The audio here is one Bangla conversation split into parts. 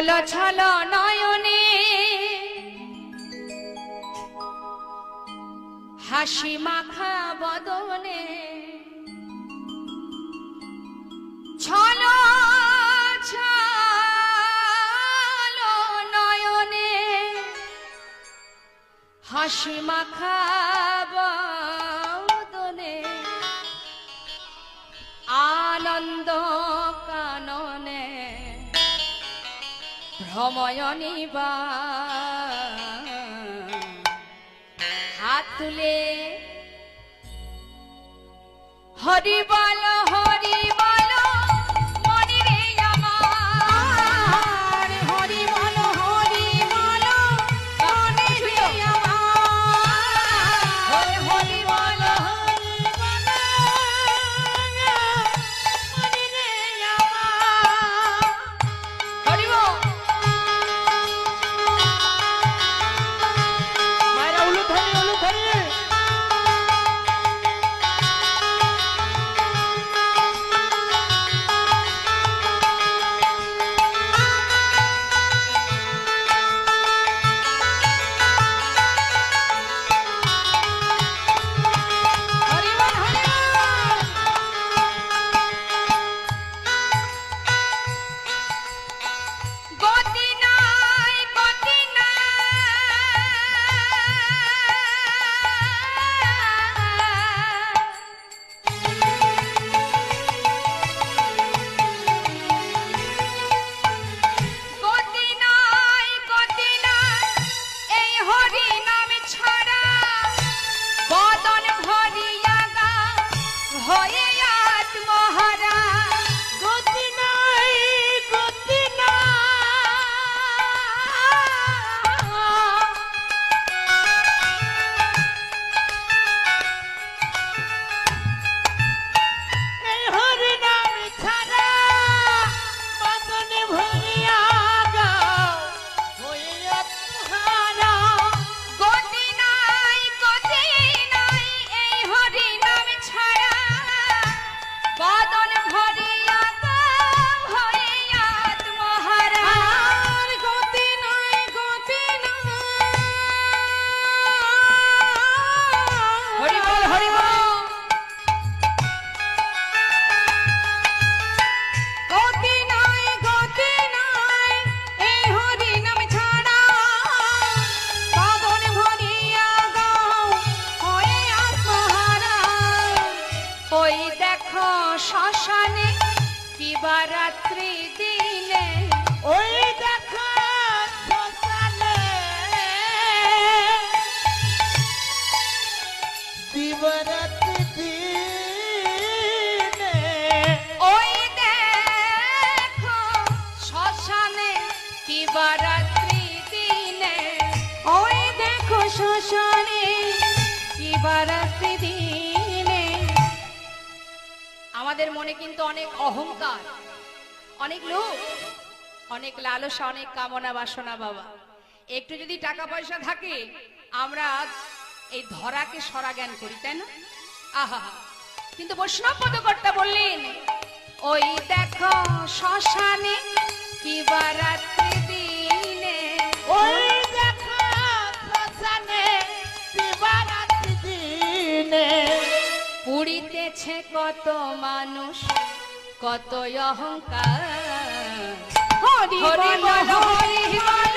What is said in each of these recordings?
ছল ছল নয়নে। হাসি মাখা বদনে। ছল ছল নয়নে। হাসি মাখা বদনে। আনন্দ ভ্রময়নী নিবা হাত তুলে হরি বল হরি 可以 শ্মশানে দিবারাত্রি দিনে। ওই দেখা শ্মশানে। দিবরাত্রি দিনে। ওই দেখো শ্মশানে ওই দেখো শ্মশানে দিবারাত্রি দিনে। আমাদের মনে কিন্তু অনেক অহংকার, অনেক লোক অনেক লালসা, অনেক কামনা বাসনা বাবা। একটু যদি টাকা পয়সা থাকে, আমরা এই ধরাকে সরা জ্ঞান করি, তাই না? আহা কিন্তু বৈষ্ণব পদকর্তা বললেন, ওই দেখো শ্মশানে কিবা রাত্রি দিনে? ওই পুড়িতেছে কত মানুষ কত অহংকার। হরি হরি হরি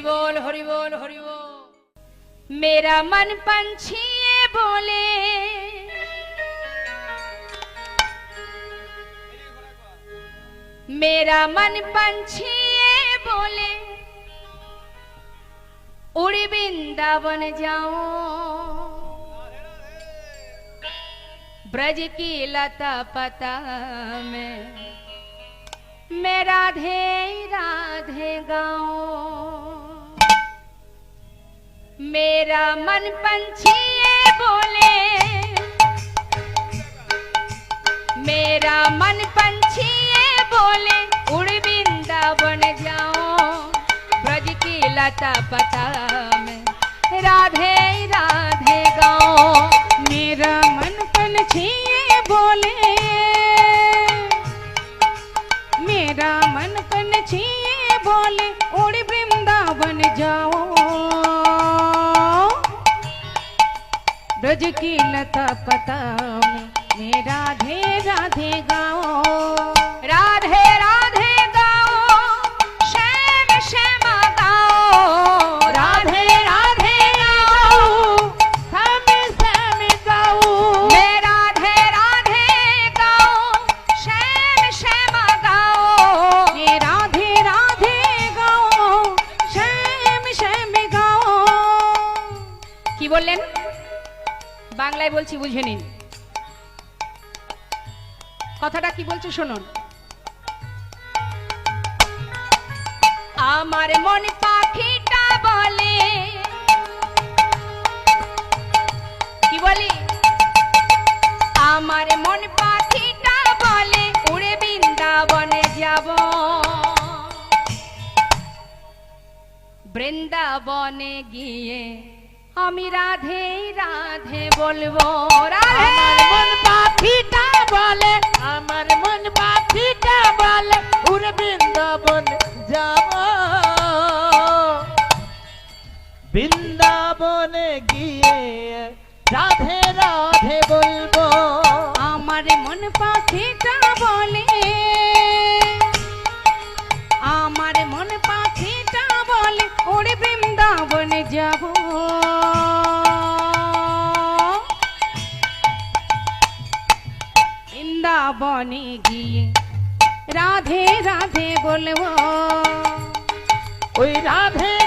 বল হরি বল হরি বল मेरा मन पंछी ये बोले मेरा मन पंछी ये बोले उड़ी वृंदावन जाओ ब्रज की लता पता में मैं राधे राधे गाऊं मेरा मन पंछी ये बोले। मेरा मन पंछी ये बोले, उड़ वृंदावन जाओ। ब्रज की लता पता में राधे राधे गाओ। मेरा मन पंछी ये बोले। मेरा मन पंछी ये बोले, उड़ वृंदावन जाओ। की लता पता में मैं राधे বাংলায় বলছি, বুঝে নিন। কথাটা কি বলছে শুনুন। আমার মন পাখিটা বলে, কি বলি? আমার মন পাখিটা বলে, উড়ে বৃন্দাবনে যাব। বৃন্দাবনে গিয়ে আমি রাধে রাধে বলব রাধে। মন পাখিটা বলে আমার মন পাখিটা বলে উড়ে বৃন্দাবন যাব। বৃন্দাবনে গিয়ে রাধে রাধে বলব। আমার মন পাখিটা বৃন্দাবনে গিয়ে রাধে রাধে বলব। ওই রাধে